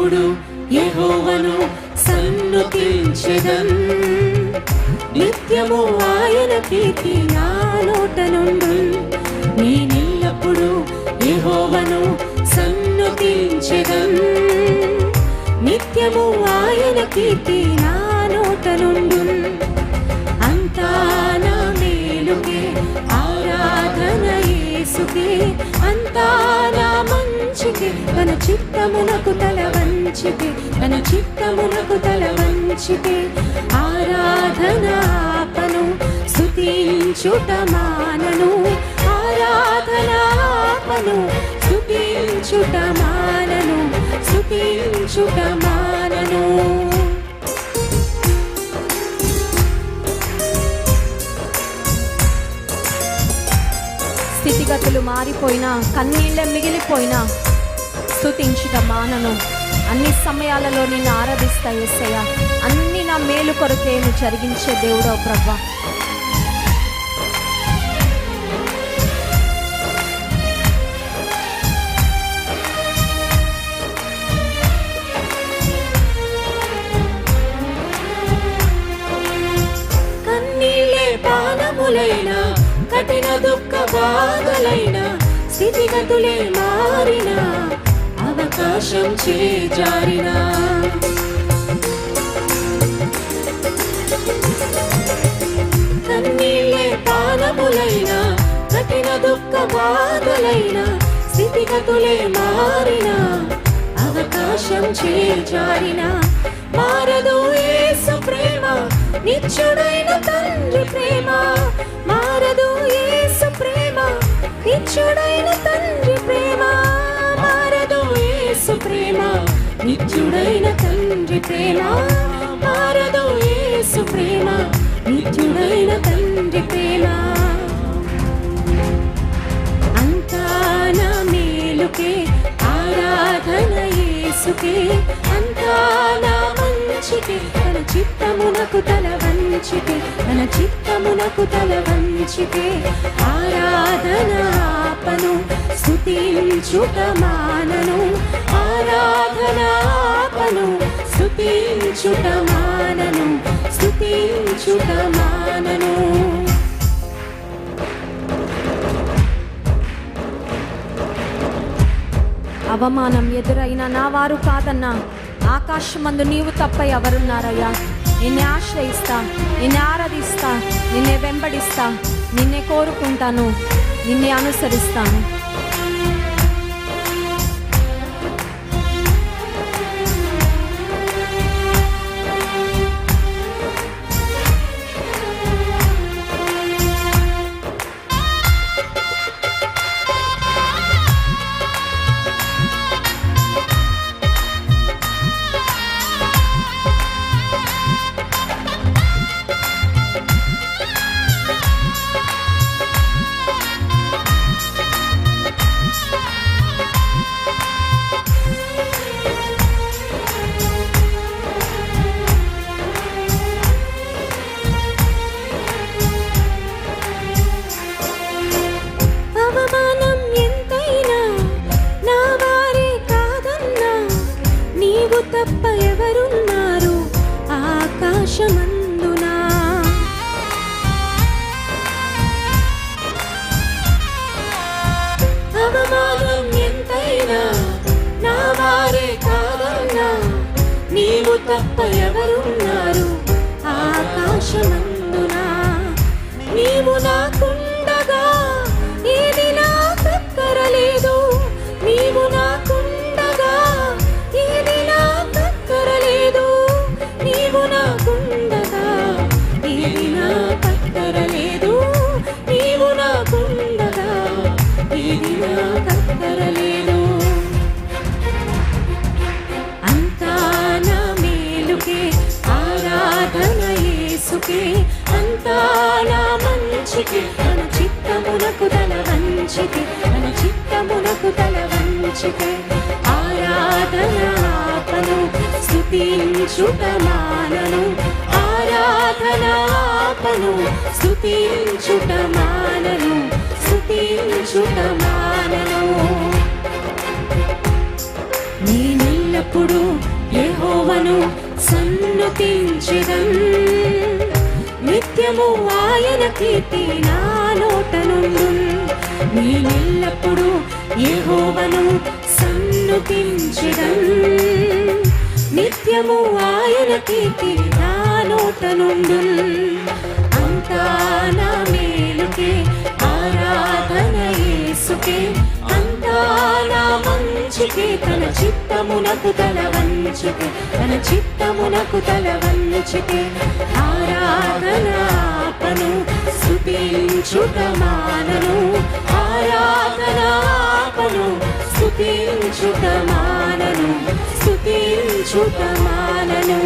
ఎల్లప్పుడు యహోవను సన్నుతించెదన్? నిత్యము ఆయన కీర్తి నాలోట నుండు నేనెల్లప్పుడు యహోవను సన్నుతించెదన్? నిత్యము ఆయన కీర్తి నా నోట నుండు అంతా నా మేలుకే ఆరాధన యేసుకే. అంతా నా మంచికే తన చిత్తమునకు తలవ చిత్తమునకు తల వంచితే ఆరాధనాపను ఆపను స్తుతించుట మానను. ఆరాధన ఆపను మానను స్తుతించుట మానను. స్థితిగతులు మారిపోయినా కన్నీళ్ళ మిగిలిపోయినా స్థుతించుట మానను. అన్ని సమయాలలో నిన్ను ఆరాధిస్తా ఎస్సయ్య అన్ని నా మేలు కొరకే నువ్వు జరిగించే దేవుడో ప్రభా. పానములైన కఠిన దుఃఖ బాధలైన స్థితిగతులే మారినా. ఆకాశం చేజారిన కన్నీళ్ళే పానములైన కఠిన దుఃఖ బాధలైన స్థితిగతులే మారిన. అవకాశం చేజారిన మారదు ఏసు ప్రేమ నిత్యుడైన తండ్రి ప్రేమ. మారదు ఏసు ప్రేమ నిత్యుడైన తండ్రి ప్రేమ. నిత్యుడైన తండ్రి ప్రేమ మారదు యేసు ప్రేమ నిత్యుడైన తండ్రి ప్రేమ. అంతా నా మేలుకే ఆరాధన యేసుకే అంతా నా మంచికే తన చిత్తమునకు తల వంచితే తన చిత్తమునకు తల వంచితే ఆరాధన ఆపను స్తుతించుట మానను స్తుతించుట మానను స్తుతించుట మానను అవమానం ఎదురైన నా వారు కాదన్నా ఆకాశమందు నీవు తప్ప ఎవరున్నారయ్యా? నిన్నే ఆశ్రయిస్తా నిన్నే ఆరాధిస్తా నిన్నే వెంబడిస్తా నిన్నే కోరుకుంటాను నిన్నే అనుసరిస్తాను. తప్ప ఎవరున్నారు? ఆకాశమందునా? నీవు నాకుండగా మంచికి అంతా నా మంచికి. మన చిత్తమునకు తల వంచితే మన చిత్తమునకు తల వంచితే. ఆరాధన ఆపను స్తుతించుట మానను ఆరాధన ఆపను మానను స్తుతించుట మానను నేనెల్లప్పుడు యెహోవను సన్నుతించదం. నిత్యము ఆయన కీర్తి నా నోట నుండు నేనెల్లప్పుడు యెహోవను సన్నుతించెదం నిత్యము ఆయన కీర్తి నా నోట నుండు అంతా నా మేలుకే ఆరాధన యేసుకే అంతా నా మంచికే తన చిత్తమునకు తల వంచుకే తన చిత్తమునకు తల వంచుకే ఆరాధనాపను స్తుతించుట మానను ఆరాధనాపను స్తుతించుట మానను స్తుతించుట మానను